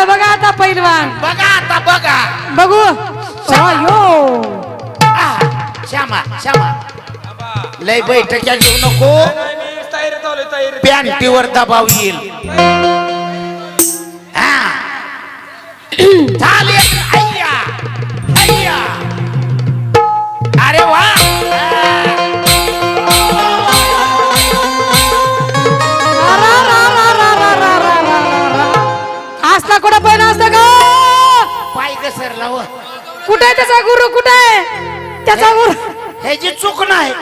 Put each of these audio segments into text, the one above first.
आलं बघा आता पैलवान. बघा आता बघा. बघू. अयो श्यामा श्यामा. लय बैठक्या घेऊ नको. पॅन्टीवर दबाव येईल. अरे वा. कुठे आहे त्याचा गुरु? कुठे आहे? त्याचा गुरु. ह्याची चूक नाही.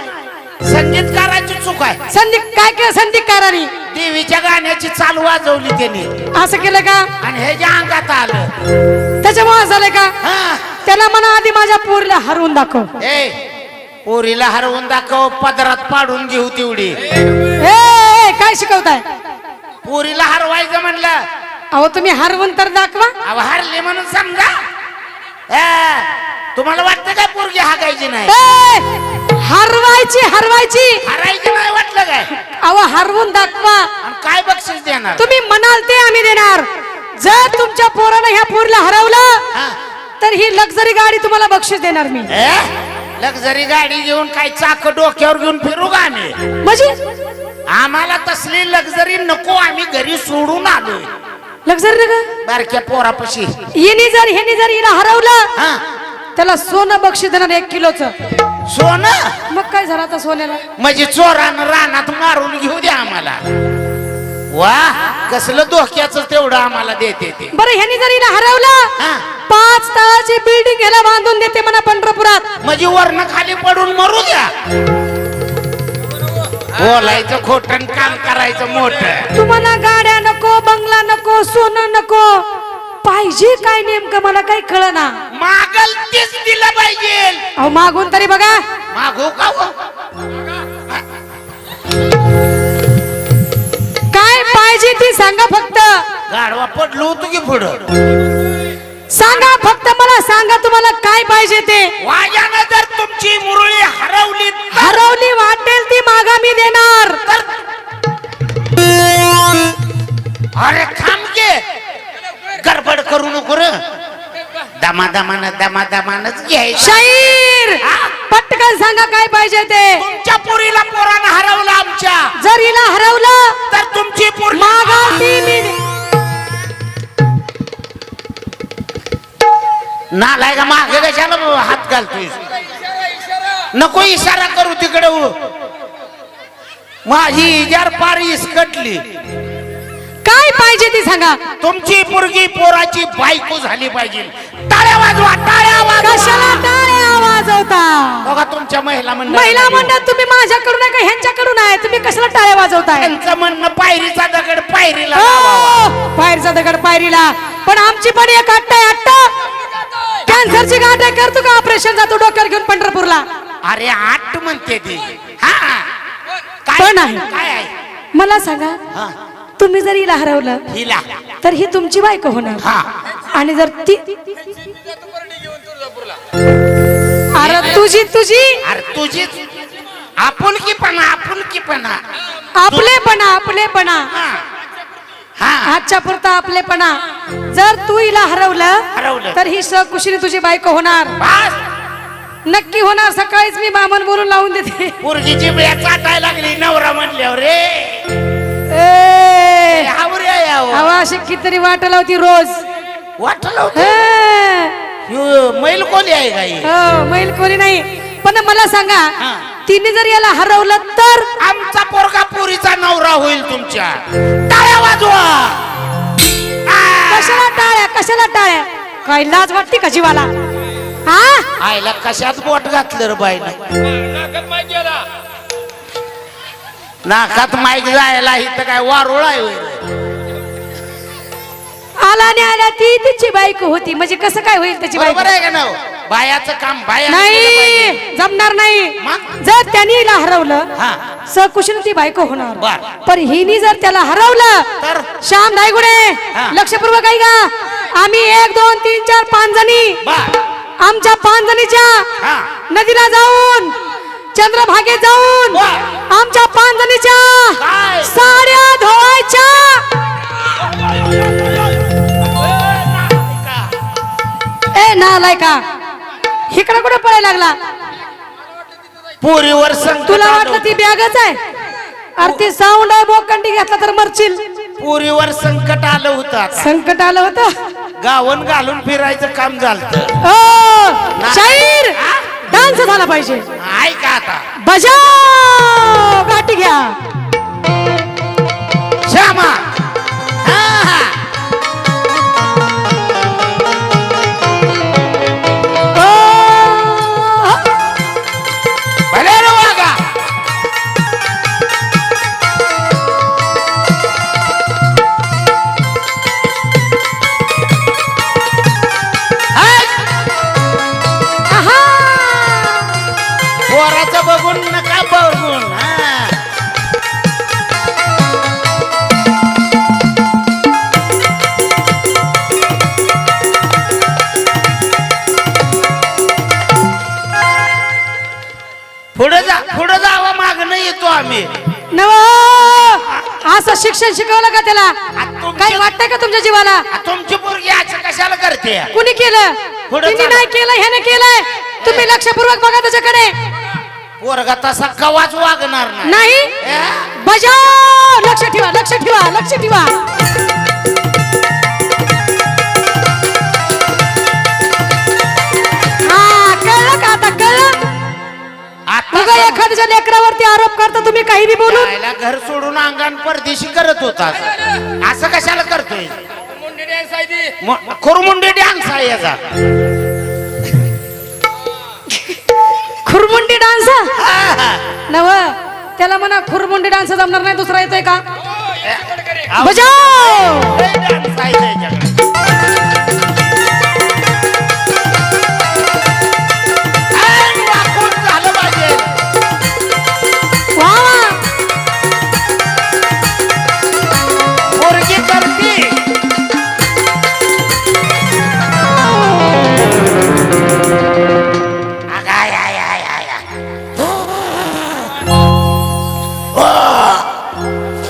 संगीतकाराची चूक आहे. संदीप काय केलं संदीप कारानी देवीच्या गाण्याची चाल वाजवली त्यांनी. असं केलं का? आणि ह्याच्या अंगात आलं. त्याच्यामुळे झालंय का? हा. त्याला म्हणा आधी माझ्या पोरीला हरवून दाखव. ए पोरीला हरवून दाखव पदरात पाडून घेऊ तेवढी. ए, ए काय शिकवताय? पोरीला हरवायचं म्हणलं. अहो तुम्ही हरवून तर दाखवा. अहो हरले म्हणून समजा. तुम्हाला वाटतं काय पोरगी हाकायची नाही? हरवायची हरवायची. हरायची नाही वाटलं काय? अहो हरवून दाखवा. आणि काय बक्षीस देणार? तुम्ही म्हणाल ते आम्ही देणार. जर तुमच्या पोरानं ह्या पोरीला हरवलं? तर ही लक्झरी गाडी तुम्हाला बक्षीस देणार मी. लक्झरी गाडी घेऊन काय चाक डोक्यावर घेऊन फिरू का आम्ही? म्हणजे? आम्हाला तसली लक्झरी नको आम्ही घरी सोडून आलोय. लक्झरी नका बारक्या पोरापाशी. हिने जर ह्याने जर हिला हरवलं हा. त्याला सोनं बक्षीस देणार एक किलोच. सोनं? मग काय झालं आता सोन्याला? म्हणजे चोरानं रानात मारून घेऊ द्या आम्हाला. वा कसलं धोक्याचं तेवढं आम्हाला देते ते. बरं ह्याने जर हिला हरवलं हा. पाच तळाची बिल्डिंग ह्याला बांधून देते म्हणा पंढरपुरात. म्हणजे वरण खाली पडून मरू द्या. बोलायचं खोट काम करायचं मोठ. तुम्हाला गाड्या नको बंगला नको सोनं नको. पाहिजे काय नेमकं मला काही कळना. मागल तेच दिलं पाहिजे. अहो मागून तरी बघा. मागू का हो? काय पाहिजे ती सांगा फक्त. गाडवा पडलो होतो की पुढं? सांगा फक्त मला सांगा तुम्हाला काय पाहिजे ते. वाजानं जर तुमची मुरळी हरवली तर- हरवली वाटेल ती मागा मी देणार. अरे थांब के गडबड करू नको र. दमा दमानं दमा दमानच घ्यायचं. शाहीर पटकन सांगा काय पाहिजे ते. तुमच्या पोरीला पोरानं हरवलं आमच्या. जर हिला हरवलं तर तुमची पोरगी मागा ती मी. नालाय का मागे कशाला हात घालतोय नको इशारा करू तिकडे. उ. माझी इजार पार इसकटली काय पाहिजे ती सांगा. तुमची पोरगी पोराची बायको झाली पाहिजे. टाळ्या वाजवा टाळ्या कशाला वाजवा टाळ्या वाजवता? बघा तुमच्या महिला महिला मंडळ तुम्ही माझ्याकडून आहे का ह्यांच्याकडून आहे? तुम्ही कशाला टाळ्या वाजवताय? त्यांचं म्हणणं पायरीचा दगड पायरीला लावावा. हो, बाहेरचा दगड पायरीला. पण आमची पण एक अट्ट आहे अट्ट. कॅन्सरची गाठ आहे करतो का? ऑपरेशन जातो डोक्यावर घेऊन पंढरपूरला. अरे आठ म्हणते ती. हा. पण आहे. काय आहे? मला सांगा हा, तुम्ही जर हिला हरवलं हिला. तर ही तुमची बायको होणार. हा. आणि जर ती अरे तुझी तुझी. अरे तुझीच आपुलकीपणा आपुलकीपणा. आपलेपणा आपलेपणा. हा. हा. आजच्या पुरता आपलेपणा. जर तू हिला हरवलं हरवलं. तर ही सकुशीने तुझी बायको होणार. बस. नक्की होणार. सकाळीच मी बामन बोलून लावून देते. पोरगीची बिया चाटायला लागली नवरा म्हटल्यावर रे ए, आवरे यावं. हवा अशी कितीतरी वाटला होती रोज. वाटलं होतं. हे, ह्यो मैल कोली आहे गाई हो मैल कोणी नाही. पण मला सांगा हा. तिने जर याला हरवलं तर? आमचा पोरगा पुरीचा नवरा होईल तुमच्या. टाळ्या वाजवा. आ! कशाला टाळ्या कशाला टाळ्या? काय लाज वाटते का जीवाला? हा आईला कशात बोट घातलं रे बाईनं नाकात माहिती गेला नाकात माईक जायला इथं काय वारुळ आहे होय. आला आणि आल्या ती तिची बायको होती म्हणजे कसं काय होईल त्याची बायको बरोबर आहे का नाव बायाचं काम बाया. नाही जमणार नाही मग? जर त्यांनी हिला हरवलं हा सकुशीन ती बायको होणार बर. पण हिनी जर त्याला हरवलं तर? श्याम धायगुडे हा. लक्षपूर्वक आहे का आम्ही एक दोन तीन चार पाच जणी बर आमच्या पाच जणीच्या हा. नदीला जाऊन चंद्रभागेत जाऊन. आमच्या पाच जणीच्या काय? साड्या धुवायच्या. आलाय का इकडे कुठे पळायला लागला? पोरीवर तुला वाटलं ती बॅगच आहे? अरे ती साऊंड आहे बोकंडी घेतला तर मरशील. पोरीवर संकट आलं होतं संकट आलं होतं? गावन घालून फिरायचं काम झालं ओ शाहीर डान्स झाला पाहिजे. ऐका आता. बजाव गाठी घ्या. शिक्षण शिकवलं का त्याला? काही वाटतंय का तुमच्या जीवाला? तुमची पोरगी असं कशाला करते? कुणी केलं? पुढं तिने चला. नाही केलं ह्याने केलंय. तुम्ही लक्षपूर्वक बघा त्याच्याकडे. पोरगा तसा कवाच वागणार नाही? बजाव लक्ष ठेवा लक्ष ठेवा लक्ष ठेवा. एखाद्याच्या लेकरावरती आरोप करता तुम्ही काही बी बोलून जायला घर सोडून अंगण परदेशी करत होता असं कशाला करतोय. खुरमुंडी डान्स आहे याचा खुरमुंडी डान्स. नव त्याला म्हणा खुरमुंडी डान्स जमणार नाही दुसरा येतोय का आहे त्याच्याकडे.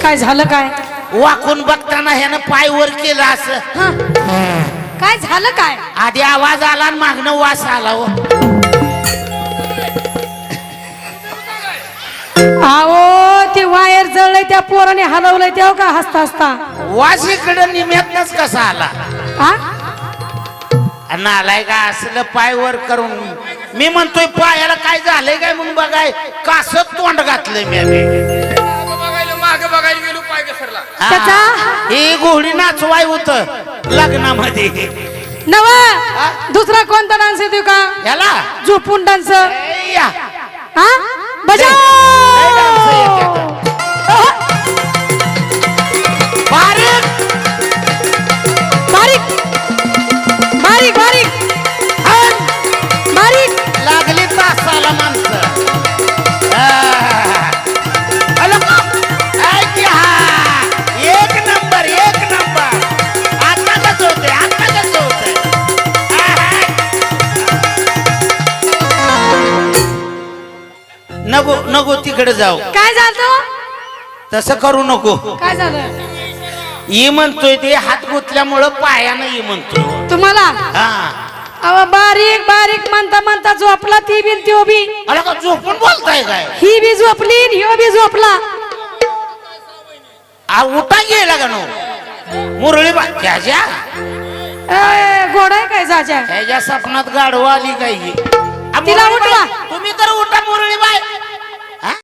काय झालं काय? वाकून बघताना ह्यानं पाय वर केलं असं. हा? काय झालं काय? आधी आवाज आला आणि मागणं वास आला हो. आवो ते वायर जळलंय त्या पोराने हलवलंय तेव्हा का हसता हसता? वास इकडं निम्यातनच कसा आला? हा आलाय का असलं पाय वर करून? मी म्हणतोय पायाला काय झालंय काय म्हणून बघाय? कासत तोंड घातलंय मी माग बघायला गेलो पाय घसरला हा. त्याचा? ही घोडी नाचवाय होत लग्नामध्ये नवा दुसरा कोणता डान्स येतो का याला झोपून डान्स ए, या. हा dance. नको नको तिकडे जाऊ. काय झालं? तसं करू नको. काय झालं? ये म्हणतोय ते हात गुतल्यामुळं पायानं ये म्हणतोय. तुम्हाला? हा. अव बारीक बारीक म्हणता म्हणता झोपला ती बी त्यो बी. अरे का झोपून बोलताय काय? ही बी झोपली आणि ह्यो बी झोपला. आ उठा गेला का नो? मुरळी बा त्याच्या ए, घोडा आहे काय जाच्या त्याच्या सपनात गाढवा आली काही तिला उठवा. तुम्ही तर उठा मुरळी बाय